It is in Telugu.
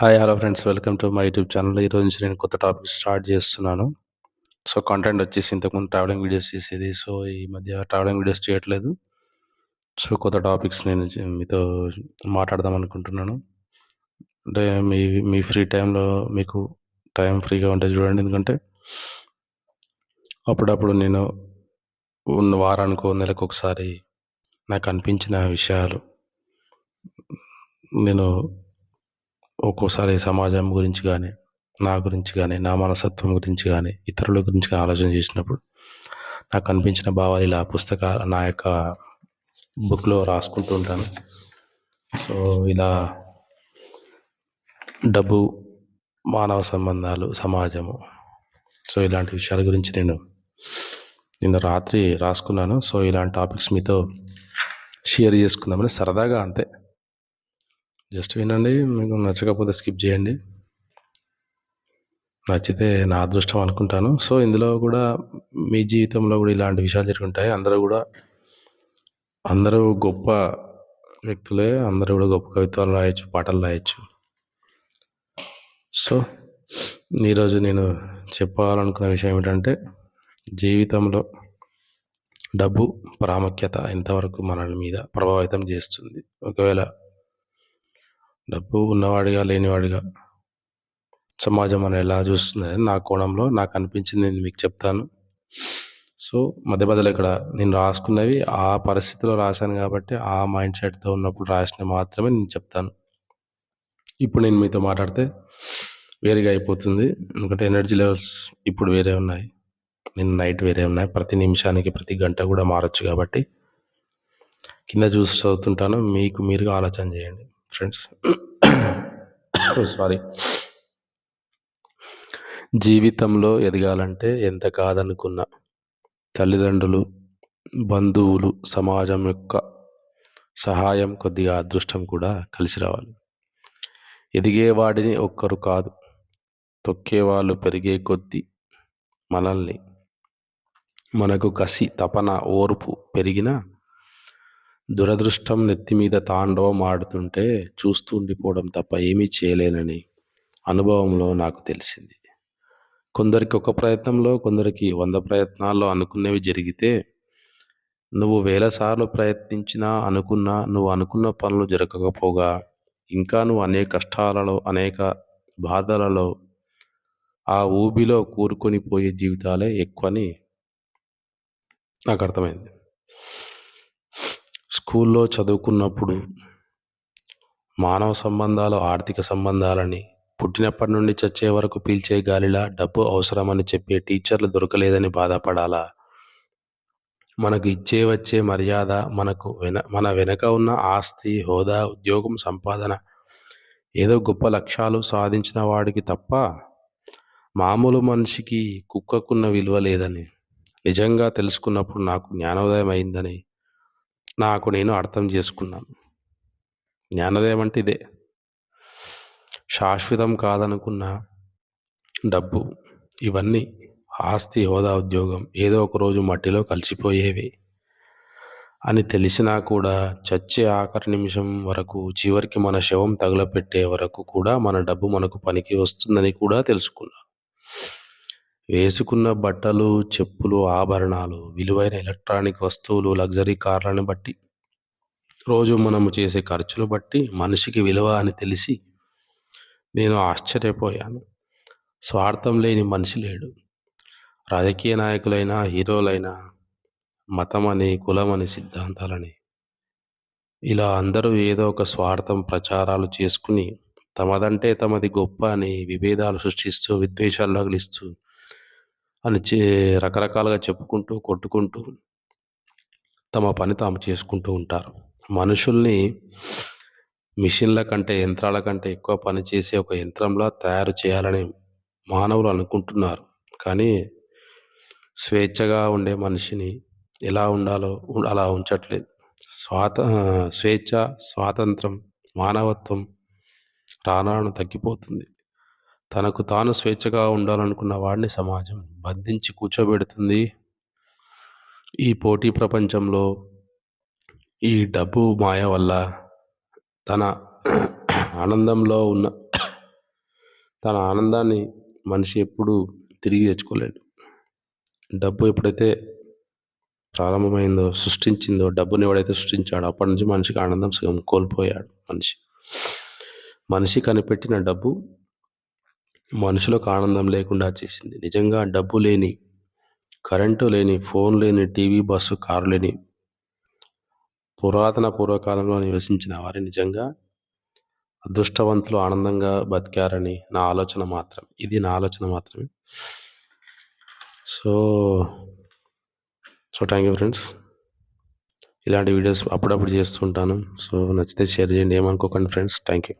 Hi hello friends welcome to my YouTube channel ఈరోజు నుంచి నేను కొత్త టాపిక్ స్టార్ట్ చేస్తున్నాను. సో కంటెంట్ వచ్చేసి ఇంతకుముందు ట్రావెలింగ్ వీడియోస్ చేసేది. సో ఈ మధ్య ట్రావెలింగ్ వీడియోస్ చేయట్లేదు. సో కొత్త టాపిక్స్ నేను మీతో మాట్లాడదాం అనుకుంటున్నాను. అంటే మీ మీ ఫ్రీ టైంలో మీకు టైం ఫ్రీగా ఉంటే చూడండి. ఎందుకంటే అప్పుడప్పుడు నేను ఉన్న వారానికో నెలకు ఒకసారి నాకు అనిపించిన విషయాలు నేను ఒక్కోసారి సమాజం గురించి కానీ నా గురించి కానీ నా మనసత్వం గురించి కానీ ఇతరుల గురించి కానీ ఆలోచన చేసినప్పుడు నాకు అనిపించిన భావాలు ఇలా పుస్తక నా యొక్క బుక్లో రాసుకుంటూ ఉంటాను. సో ఇలా డబ్బు మానవ సంబంధాలు సమాజము సో ఇలాంటి విషయాల గురించి నేను నిన్న రాత్రి రాసుకున్నాను. సో ఇలాంటి టాపిక్స్ మీతో షేర్ చేసుకుందామని సరదాగా అంతే. జస్ట్ వినండి మీకు నచ్చకపోతే స్కిప్ చేయండి. నచ్చితే నా అదృష్టం అనుకుంటాను. సో ఇందులో కూడా మీ జీవితంలో కూడా ఇలాంటి విషయాలు జరుగుంటాయి. అందరూ కూడా అందరూ గొప్ప వ్యక్తులే అందరూ కూడా గొప్ప కవిత్వాలు రాయొచ్చు పాటలు రాయొచ్చు. సో ఈరోజు నేను చెప్పాలనుకున్న విషయం ఏమిటంటే జీవితంలో డబ్బు ప్రాముఖ్యత ఎంతవరకు మనల్ని మీద ప్రభావితం చేస్తుంది. ఒకవేళ డబ్బు ఉన్నవాడిగా లేనివాడిగా సమాజం అని ఎలా చూస్తుందని నా కోణంలో నాకు అనిపించింది నేను మీకు చెప్తాను. సో మధ్య మధ్యలో ఇక్కడ నేను రాసుకున్నవి ఆ పరిస్థితిలో రాశాను కాబట్టి ఆ మైండ్ సెట్తో ఉన్నప్పుడు రాసిన మాత్రమే నేను చెప్తాను. ఇప్పుడు నేను మీతో మాట్లాడితే వేరేగా అయిపోతుంది. ఎందుకంటే ఎనర్జీ లెవెల్స్ ఇప్పుడు వేరే ఉన్నాయి. నేను నైట్ వేరే ఉన్నాయి. ప్రతి నిమిషానికి ప్రతి గంట కూడా మారచ్చు కాబట్టి కింద చూసి చదువుతుంటాను. మీకు మీరుగా ఆలోచన చేయండి. ఫ్రెండ్స్. సారీ జీవితంలో ఎదగాలంటే ఎంత కాదనుకున్నా తల్లిదండ్రులు బంధువులు సమాజం యొక్క సహాయం కొద్దిగా అదృష్టం కూడా కలిసి రావాలి. ఎదిగేవాడిని ఒక్కరు కాదు తొక్కేవాళ్ళు పెరిగే కొద్దీ మనల్ని. మనకు కసి తపన ఓర్పు పెరిగిన దురదృష్టం నెత్తి మీద తాండవం ఆడుతుంటే చూస్తూ ఉండిపోవడం తప్ప ఏమీ చేయలేనని అనుభవంలో నాకు తెలిసింది. కొందరికి ఒక ప్రయత్నంలో కొందరికి వంద ప్రయత్నాల్లో అనుకున్నవి జరిగితే నువ్వు వేల సార్లు ప్రయత్నించినా అనుకున్నా నువ్వు అనుకున్న పనులు జరగకపోగా ఇంకా నువ్వు అనేక కష్టాలలో అనేక బాధలలో ఆ ఊబిలో కూరుకొని పోయే జీవితాలే ఎక్కువని నాకు అర్థమైంది. స్కూల్లో చదువుకున్నప్పుడు మానవ సంబంధాలు ఆర్థిక సంబంధాలని పుట్టినప్పటి నుండి చచ్చే వరకు పీల్చే గాలిలా డబ్బు అవసరమని చెప్పే టీచర్లు దొరకలేదని బాధపడాలా? మనకు ఇచ్చే వచ్చే మర్యాద మనకు వెన మన వెనక ఉన్న ఆస్తి హోదా ఉద్యోగం సంపాదన ఏదో గొప్ప లక్ష్యాలు సాధించిన వాడికి తప్ప మామూలు మనిషికి కుక్కకున్న విలువ లేదని నిజంగా తెలుసుకున్నప్పుడు నాకు జ్ఞానోదయం అయిందని నాకు నేను అర్థం చేసుకున్నాను. జ్ఞానోదయం అంటే ఇదే. శాశ్వతం కాదనుకున్న డబ్బు ఇవన్నీ ఆస్తి హోదా ఉద్యోగం ఏదో ఒక రోజు మట్టిలో కలిసిపోయేవి అని తెలిసినా కూడా చచ్చే ఆఖరి నిమిషం వరకు చివరికి మన శవం తగులపెట్టే వరకు కూడా మన డబ్బు మనకు పనికి వస్తుందని కూడా తెలుసుకున్నా వేసుకున్న బట్టలు చెప్పులు ఆభరణాలు విలువైన ఎలక్ట్రానిక్ వస్తువులు లగ్జరీ కార్లను బట్టి రోజు మనము చేసే ఖర్చులు బట్టి మనిషికి విలువ అని తెలిసి నేను ఆశ్చర్యపోయాను. స్వార్థం లేని మనిషి లేడు. రాజకీయ నాయకులైన హీరోలైన మతమని కులమని సిద్ధాంతాలని ఇలా అందరూ ఏదో ఒక స్వార్థం ప్రచారాలు చేసుకుని తమదంటే తమది గొప్ప అని విభేదాలు సృష్టిస్తూ విద్వేషాలు రగిలిస్తూ అని చే రకరకాలుగా చెప్పుకుంటూ కొట్టుకుంటూ తమ పని తాము చేసుకుంటూ ఉంటారు. మనుషుల్ని మిషన్ల కంటే యంత్రాల కంటే ఎక్కువ పనిచేసే ఒక యంత్రంలా తయారు చేయాలని మానవులు అనుకుంటున్నారు. కానీ స్వేచ్ఛగా ఉండే మనిషిని ఎలా ఉండాలో అలా ఉంచట్లేదు. స్వాత స్వేచ్ఛ స్వాతంత్రం మానవత్వం రానాను తగ్గిపోతుంది. తనకు తాను స్వేచ్ఛగా ఉండాలనుకున్న వాడిని సమాజం బంధించి కూర్చోబెడుతుంది. ఈ పోటీ ప్రపంచంలో ఈ డబ్బు మాయ వల్ల తన ఆనందంలో ఉన్న తన ఆనందాన్ని మనిషి ఎప్పుడూ తిరిగి తెచ్చుకోలేడు. డబ్బు ఎప్పుడైతే ప్రారంభమైందో సృష్టించిందో డబ్బుని ఎవడైతే సృష్టించాడో అప్పటి నుంచి మనిషికి ఆనందం సగం కోల్పోయాడు మనిషి. మనిషి కనిపెట్టిన డబ్బు మనుషులకు ఆనందం లేకుండా చేసింది. నిజంగా డబ్బు లేని కరెంటు లేని ఫోన్ లేని టీవీ బస్సు కారు లేని పురాతన పూర్వకాలంలో నివసించిన వారు నిజంగా అదృష్టవంతులు ఆనందంగా బతికారని నా ఆలోచన మాత్రం. ఇది నా ఆలోచన మాత్రమే. So so thank you friends ఇలాంటి వీడియోస్ అప్పుడప్పుడు చేస్తుంటాను. సో నచ్చితే షేర్ చేయండి. ఏమనుకోకండి ఫ్రెండ్స్ థ్యాంక్ యూ